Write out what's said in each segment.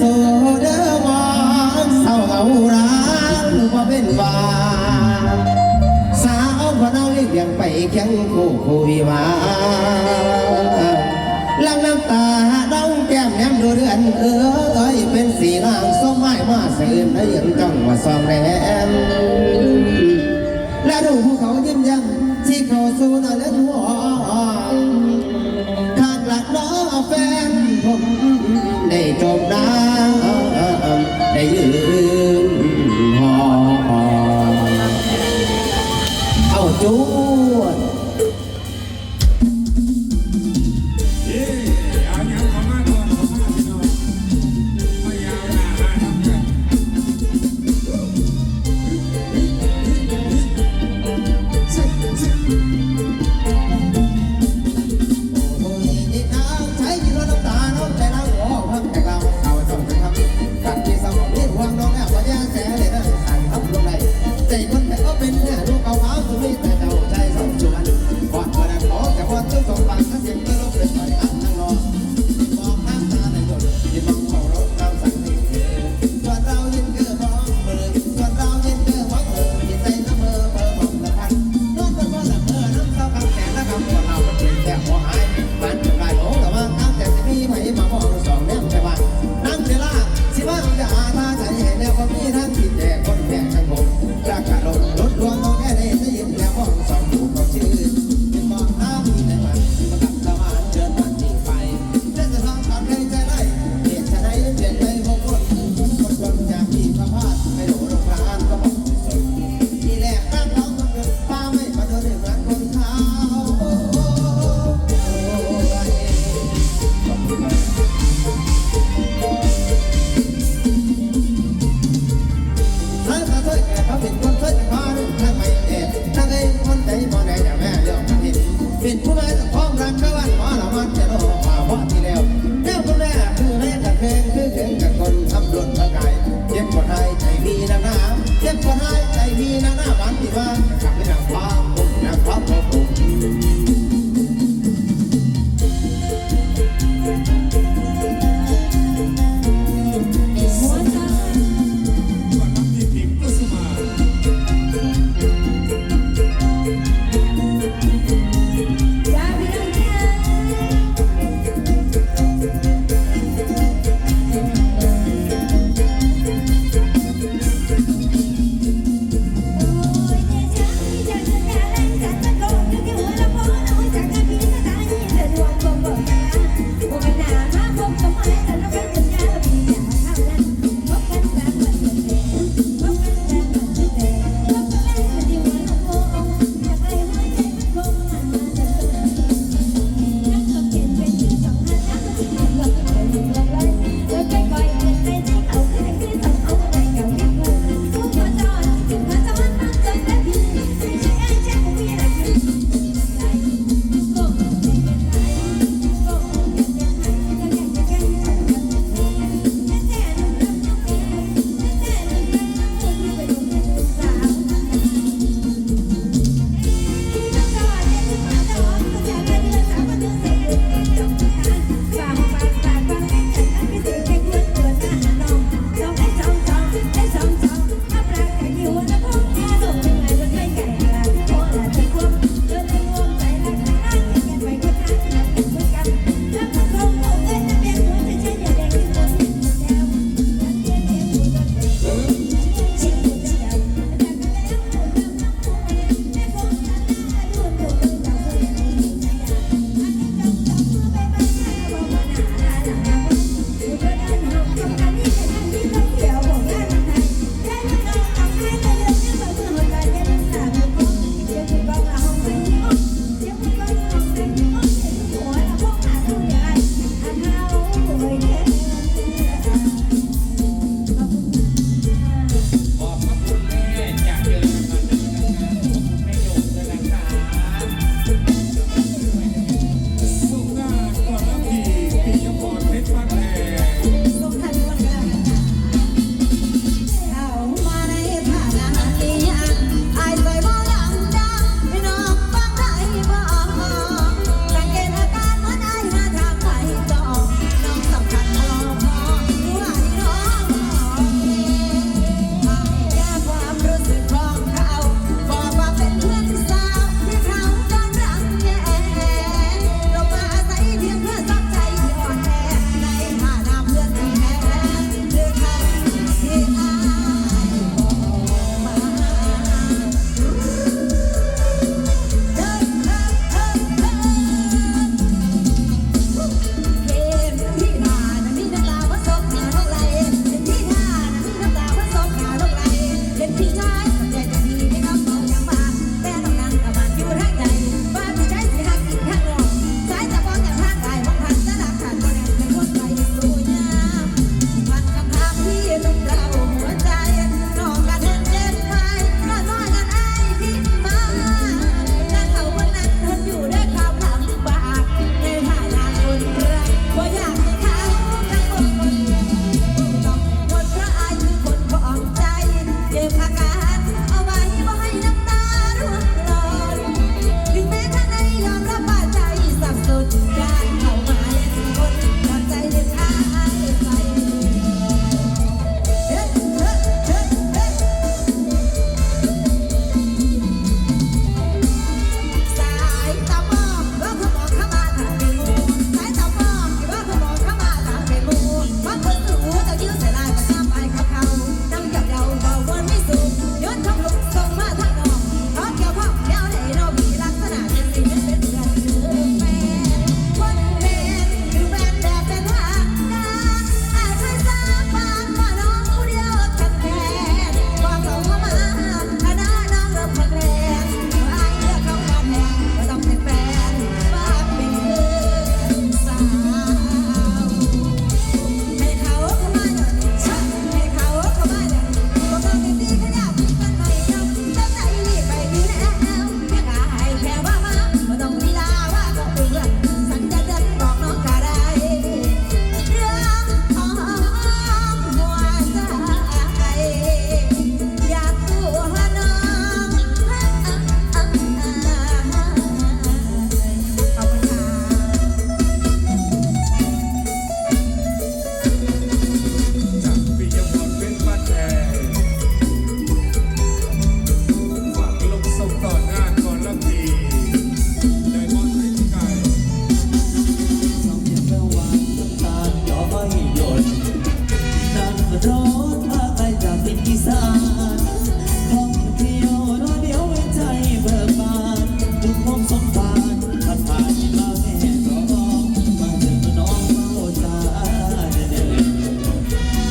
สูเดวางเาเอาร้าวเป็นวาสาวพนเอาเลี้ยงไปแข่งคู่คุยว่าลังน้ำตาน้องแก้มแย้มดูเดือนเอ้ยเป็นสีนางส้มไม้มาสื่นได้ยินจังว่าซอมแรมและดูภูเขายิ้มยังที่เขาสู้นั่เล่นหัวขาดหลักน้องแฟนผมได้จบน้ พอเจ้าของปากถ้าเสียงไม่ลบเลยไป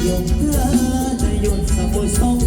用歌，那用什么唱？